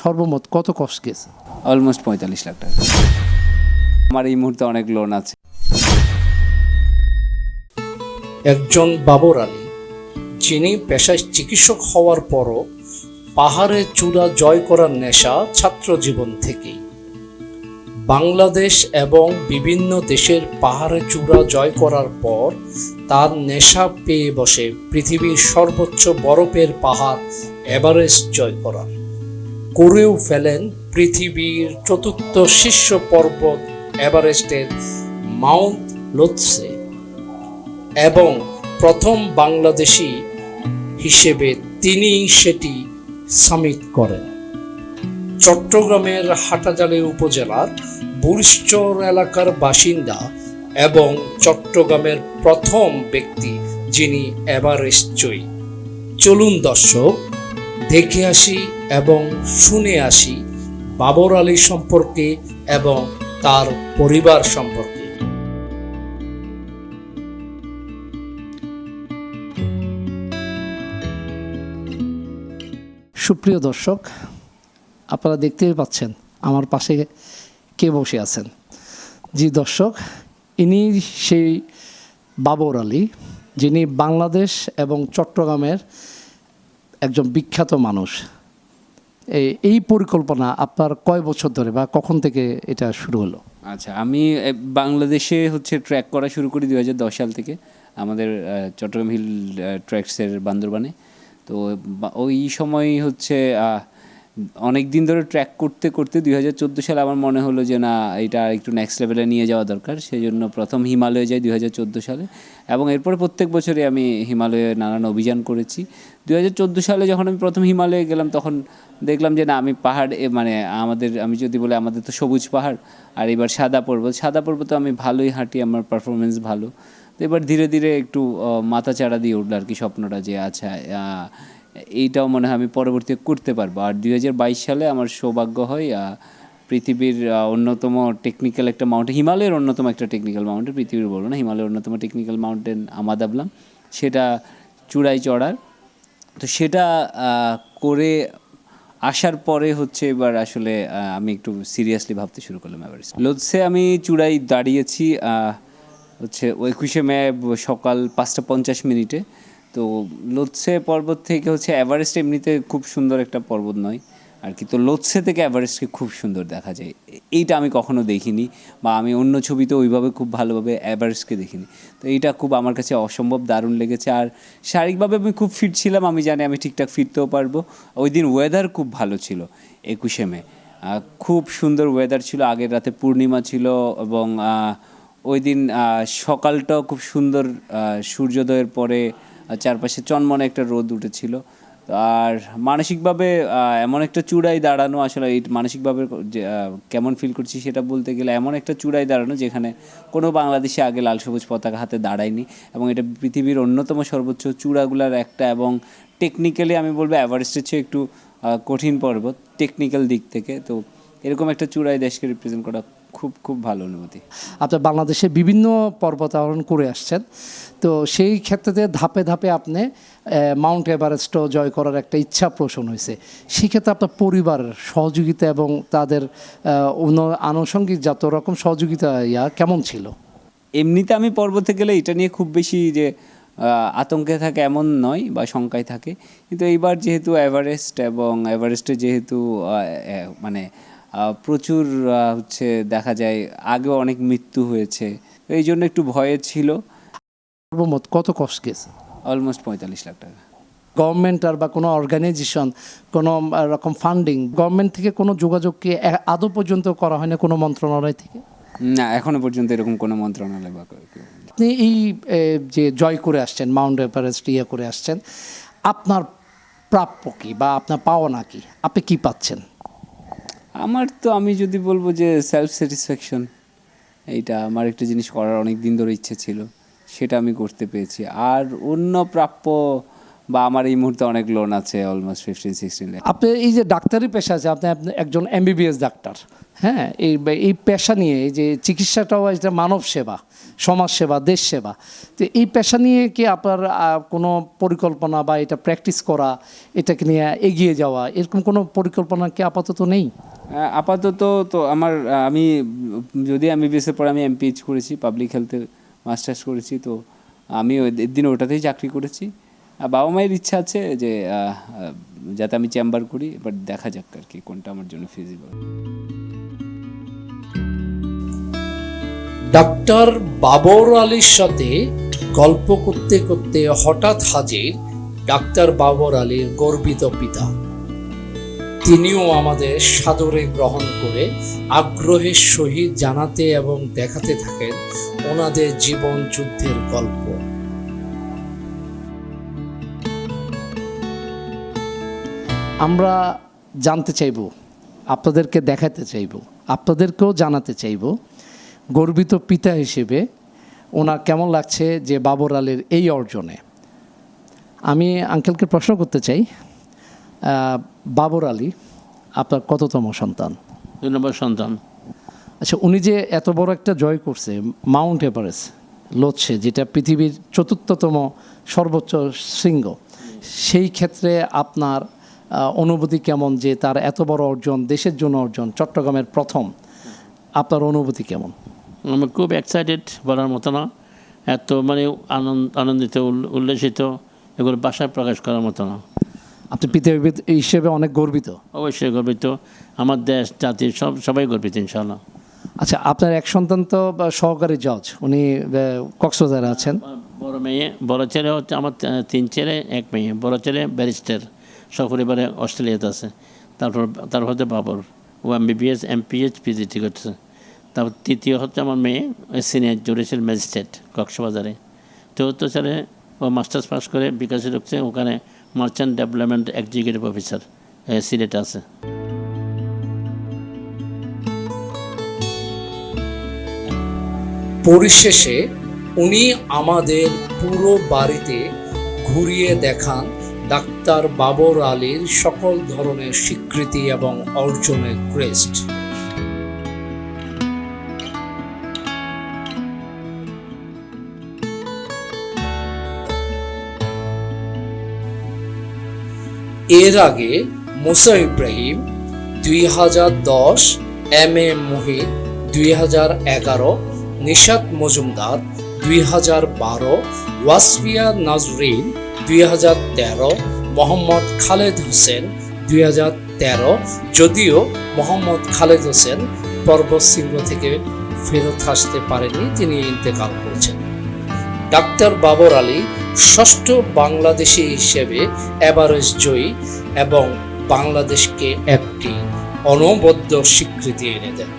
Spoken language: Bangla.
সর্বমোট কত কষ্ট গেছে? অলমোস্ট পঁয়তাল্লিশ লাখ টাকা। আমার এই মুহূর্তে অনেক লোন আছে। একজন বাবর আলী যিনি পেশায় চিকিৎসক হওয়ার পরও পাহাড়ে চূড়া জয় করার নেশা ছাত্র জীবন থেকেই। বাংলাদেশ এবং বিভিন্ন দেশের পাহাড়ে চূড়া জয় করার পর তার নেশা পেয়ে বসে পৃথিবীর সর্বোচ্চ বরফের পাহাড় এভারেস্ট জয় করার। করেও ফেলেন পৃথিবীর চতুর্থ শীর্ষ পর্বত এভারেস্টের মাউন্ট লোৎসে এবং প্রথম বাংলাদেশি হিসেবে তিনি সেটি সামিট করেন। চট্টগ্রামের হাটাজালি উপজেলার বুড়িচর এলাকার বাসিন্দা এবং চট্টগ্রামের প্রথম ব্যক্তি যিনি এভারেস্ট জয়ী। চলুন দর্শক দেখে আসি এবং শুনে আসি বাবর আলী সম্পর্কে এবং তার পরিবার সম্পর্কে। সুপ্রিয় দর্শক, আপনারা দেখতেই পাচ্ছেন আমার পাশে কে বসে আছেন। জি দর্শক, ইনি সেই বাবর আলী, যিনি বাংলাদেশ এবং চট্টগ্রামের একজন বিখ্যাত মানুষ। এই- পরিকল্পনা আপনার কয় বছর ধরে বা কখন থেকে এটা শুরু হলো? আচ্ছা আমি বাংলাদেশে হচ্ছে ট্র্যাক করা শুরু করি দু হাজার দশ সাল থেকে। আমাদের চট্টগ্রাম হিল ট্র্যাকসের বান্দরবানে। তো ওই সময় হচ্ছে অনেক দিন ধরে ট্র্যাক করতে করতে দুই হাজার চোদ্দ সালে আমার মনে হলো যে, না এটা একটু নেক্সট লেভেলে নিয়ে যাওয়া দরকার। সেই জন্য প্রথম হিমালয়ে যাই দুই হাজার চোদ্দ সালে। এবং এরপরে প্রত্যেক বছরই আমি হিমালয়ে নানান অভিযান করেছি। দুই হাজার চোদ্দ সালে যখন আমি প্রথম হিমালয়ে গেলাম, তখন দেখলাম যে, না, আমি পাহাড় মানে আমাদের, আমি যদি বলি আমাদের তো সবুজ পাহাড়, আর এবার সাদা পর্বত। সাদা পর্বতে আমি ভালোই হাঁটি, আমার পারফরমেন্স ভালো। তো এবার ধীরে ধীরে একটু মাথা চাড়া দিয়ে উঠল আর কি স্বপ্নটা যে আচ্ছা এইটাও মনে হয় আমি পরবর্তী করতে পারব। আর দুই হাজার বাইশ সালে আমার সৌভাগ্য হয় পৃথিবীর অন্যতম টেকনিক্যাল একটা মাউন্টেন হিমালয়ের অন্যতম একটা টেকনিক্যাল মাউন্টেন পৃথিবীর বলব না, হিমালয়ের অন্যতম টেকনিক্যাল মাউন্টেন আমাদাবলাম সেটা চূড়ায় চড়ার। তো সেটা করে আসার পরে হচ্ছে এবার আসলে আমি একটু সিরিয়াসলি ভাবতে শুরু করলাম এভারেস্ট লোৎসে আমি চূড়ায় দাঁড়িয়েছি হচ্ছে একুশে মে সকাল পাঁচটা পঞ্চাশ মিনিটে। তো লোৎসে পর্বত থেকে হচ্ছে এভারেস্ট এমনিতে খুব সুন্দর একটা পর্বত নয়। আর কি, তো লোৎসে থেকে এভারেস্টকে খুব সুন্দর দেখা যায়। এইটা আমি কখনো দেখিনি বা আমি অন্য ছবিতে ওইভাবে খুব ভালোভাবে এভারেস্টকে দেখিনি। তো এইটা খুব আমার কাছে অসম্ভব দারুণ লেগেছে। আর শারীরিকভাবে আমি খুব ফিট ছিলাম, আমি জানি আমি ঠিকঠাক ফিরতেও পারব। ওই দিন ওয়েদার খুব ভালো ছিল একুশে মে। খুব সুন্দর ওয়েদার ছিল, আগের রাতে পূর্ণিমা ছিল এবং ওই দিন সকালটাও খুব সুন্দর সূর্যোদয়ের পরে চারপাশে চনমনে একটা রোদ উঠেছিল। আর মানসিকভাবে এমন একটা চূড়ায় দাঁড়ানো, আসলে এই মানসিকভাবে কেমন ফিল করছি সেটা বলতে গেলে এমন একটা চূড়ায় দাঁড়ানো যেখানে কোনো বাংলাদেশে আগে লাল সবুজ পতাকা হাতে দাঁড়ায়নি এবং এটা পৃথিবীর অন্যতম সর্বোচ্চ চূড়াগুলার একটা এবং টেকনিক্যালি আমি বলব এভারেস্টের চেয়ে একটু কঠিন পর্বত টেকনিক্যাল দিক থেকে। তো এরকম একটা চূড়ায় দেশকে রিপ্রেজেন্ট করা খুব খুব ভালো অনুভূতি। আপনার বাংলাদেশে বিভিন্ন পর্বত আরোহণ করে আসছেন। তো সেই ক্ষেত্রে ধাপে ধাপে আপনি মাউন্ট এভারেস্টও জয় করার একটা ইচ্ছা পোষণ হয়েছে। সেক্ষেত্রে আপনার পরিবারের সহযোগিতা এবং তাদের আনুষঙ্গিক যত রকম সহযোগিতা ইয়া কেমন ছিল? এমনিতে আমি পর্বতে গেলে এটা নিয়ে খুব বেশি যে আতঙ্কে থাকে এমন নয় বা শঙ্কায় থাকে। কিন্তু এইবার যেহেতু এভারেস্ট এবং এভারেস্টে যেহেতু মানে প্রচুর হচ্ছে দেখা যায় আগেও অনেক মৃত্যু হয়েছে। এই জন্য একটু ভয়ে ছিল। সর্বমোট কত কষ্ট গেছে? অলমোস্ট পঁয়তাল্লিশ লাখ টাকা। গভর্নমেন্ট আর বা কোনো অর্গানাইজেশন কোনো রকম ফান্ডিং গভর্নমেন্ট থেকে কোনো যোগাযোগ কি আদৌ পর্যন্ত করা হয় না কোনো মন্ত্রণালয় থেকে? না এখনও পর্যন্ত এরকম কোনো মন্ত্রণালয় বা আপনি এই যে জয় করে আসছেন মাউন্ট এভারেস্ট ইয়ে করে আসছেন আপনার প্রাপ্য কি বা আপনার পাওনা কি? আপনি কি পাচ্ছেন? আমার তো আমি যদি বলব যে সেলফ স্যাটিসফ্যাকশন এইটা আমার একটা জিনিস করার অনেক দিন ধরে ইচ্ছে ছিল, সেটা আমি করতে পেরেছি। আর অন্য প্রাপ্য বা আমার এই মুহূর্তে অনেক লোন আছে অলমোস্ট ফিফটিন সিক্সটিন আপনি এই যে ডাক্তারি পেশা আছে আপনি আপনি একজন এমবিবিএস ডাক্তার হ্যাঁ? এই এই পেশা নিয়ে এই যে চিকিৎসাটাও একটা মানব সেবা সমাজ সেবা দেশ সেবা। তো এই পেশা নিয়ে কি আপনার কোনো পরিকল্পনা বা এটা প্র্যাকটিস করা এটাকে নিয়ে এগিয়ে যাওয়া এরকম কোনো পরিকল্পনা কি আপাতত নেই? আহ, আপাতত তো আমার আমি যদি আমি বিএসের পরে আমি এমপিএইচ করেছি পাবলিক হেলথে মাস্টার্স করেছি তো আমি ওই দিন ওটাতেই চাকরি করেছি। বাবা মায়ের ইচ্ছা আছে যে যাতে আমি চেম্বার করি বাট দেখা যাক আর কি কোনটা আমার জন্য ফিজিবল ডাক্তার বাবর আলীর সাথে গল্প করতে করতে হঠাৎ হাজির ডাক্তার বাবর আলীর গর্বিত পিতা। তিনিও আমাদের সাদরে গ্রহণ করে আগ্রহের সহিত জানাতে এবং দেখাতে থাকেন ওনাদের জীবন যুদ্ধের গল্প। আমরা জানতে চাইব আপনাদেরকে দেখাতে চাইব আপনাদেরকেও জানাতে চাইব গর্বিত পিতা হিসেবে ওনার কেমন লাগছে যে বাবর আলীর এই অর্জনে? আমি আঙ্কেলকে প্রশ্ন করতে চাই বাবর আলী আপনার কততম সন্তান? দুই নম্বর সন্তান। আচ্ছা উনি যে এত বড় একটা জয় করছে মাউন্ট এভারেস্ট লড়ছে যেটা পৃথিবীর চতুর্থতম সর্বোচ্চ শৃঙ্গ সেই ক্ষেত্রে আপনার অনুভূতি কেমন যে তার এত বড় অর্জন দেশের জন্য অর্জন চট্টগ্রামের প্রথম? আপনার অনুভূতি কেমন? আমি খুব এক্সাইটেড বলার মতো না। এত মানে আনন্দ আনন্দিত উল- উল্লসিত এগুলো বাসায় প্রকাশ করার মতো না। আপনি পৃথিবী হিসেবে অনেক গর্বিত। অবশ্যই গর্বিত। আমার দেশ জাতি সব সবাই গর্বিত ইনশাল্লাহ আচ্ছা আপনার এক সন্তান তো বা সহকারী জজ। উনি কক্সবাজারে আছেন। বড় মেয়ে বড় ছেলে হচ্ছে আমার তিন ছেলে এক মেয়ে। বড় ছেলে ব্যারিস্টার। সপরিবারে অস্ট্রেলিয়াতে আছে। তারপর তারপর হচ্ছে বাবর। ও এমবিবিএস এমপিএইচ পিজিটি করছে তারপর তৃতীয় হচ্ছে আমার মেয়ে সিনিয়র জুডিশিয়াল ম্যাজিস্ট্রেট কক্সবাজারে। চতুর্থ ছেলে ও মাস্টার্স পাস করে বিকাশে ঢুকছে। ওখানে মার্চেন্ট ডেভেলপমেন্ট এক্সিকিউটিভ অফিসার সিলেটে আছে। পরিশেষে উনি আমাদের পুরো বাড়িতে ঘুরিয়ে দেখান ডাক্তার বাবর আলীর সকল ধরনের স্বীকৃতি এবং অর্জনের ক্রেস্ট। এর আগে মুসা ইব্রাহিম দুই হাজার দশ এম এ মোহিত দুই হাজার এগারো, নিশাত মজুমদার দুই হাজার বারো, ওয়াসফিয়া নাজরিন দুই হাজার তেরো মোহাম্মদ খালেদ হোসেন, দুই হাজার তেরো যদিও মোহাম্মদ খালেদ হোসেন পর্বত শৃঙ্গ থেকে ফেরত আসতে পারেনি তিনি ইন্তেকাল করেছেন। ডাক্তার বাবর আলী ষষ্ঠ বাংলাদেশি হিসেবে এভারেস্ট জয়ী এবং বাংলাদেশকে একটি অনবদ্য স্বীকৃতি এনে দেন।